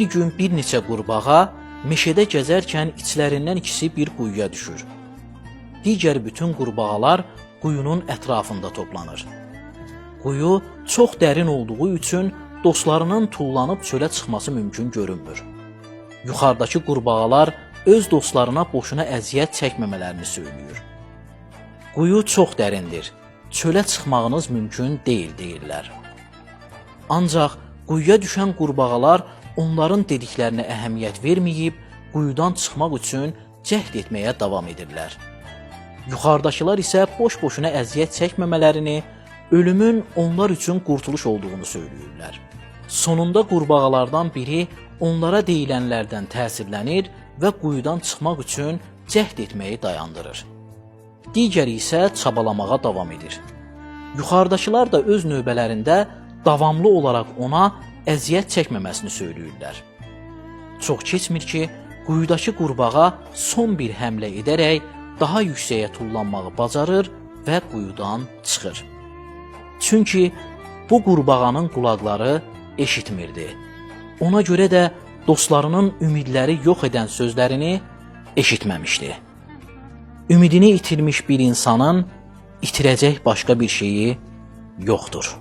Bir gün bir neçə qurbağa meşədə gəzərkən içlərindən ikisi bir quyuya düşür. Digər bütün qurbağalar quyunun ətrafında toplanır. Quyu çox dərin olduğu üçün dostlarının tullanıb çölə çıxması mümkün görünmür. Yuxarıdakı qurbağalar öz dostlarına boşuna əziyyət çəkməmələrini söyləyir. Quyu çox dərindir. Çölə çıxmağınız mümkün deyil deyirlər. Ancaq quyuya düşən qurbağalar onların dediklərinə əhəmiyyət verməyib quyudan çıxmaq üçün cəhd etməyə davam edirlər. Yuxarıdakılar isə boş-boşuna əziyyət çəkməmələrini, ölümün onlar üçün qurtuluş olduğunu söyləyirlər. Sonunda qurbağalardan biri onlara deyilənlərdən təsirlənir və quyudan çıxmaq üçün cəhd etməyi dayandırır. Digəri isə çabalamağa davam edir. Yuxarıdakılar da öz növbələrində davamlı olaraq ona əziyyət çəkməməsini söyləyirlər. Çox keçmir ki, quyudakı qurbağa son bir həmlə edərək daha yüksəyə tullanmağı bacarır və quyudan çıxır. Çünki bu qurbağanın qulaqları eşitmirdi. Ona görə də dostlarının ümidləri yox edən sözlərini eşitməmişdi. Ümidini itirmiş bir insanın itirəcək başqa bir şeyi yoxdur.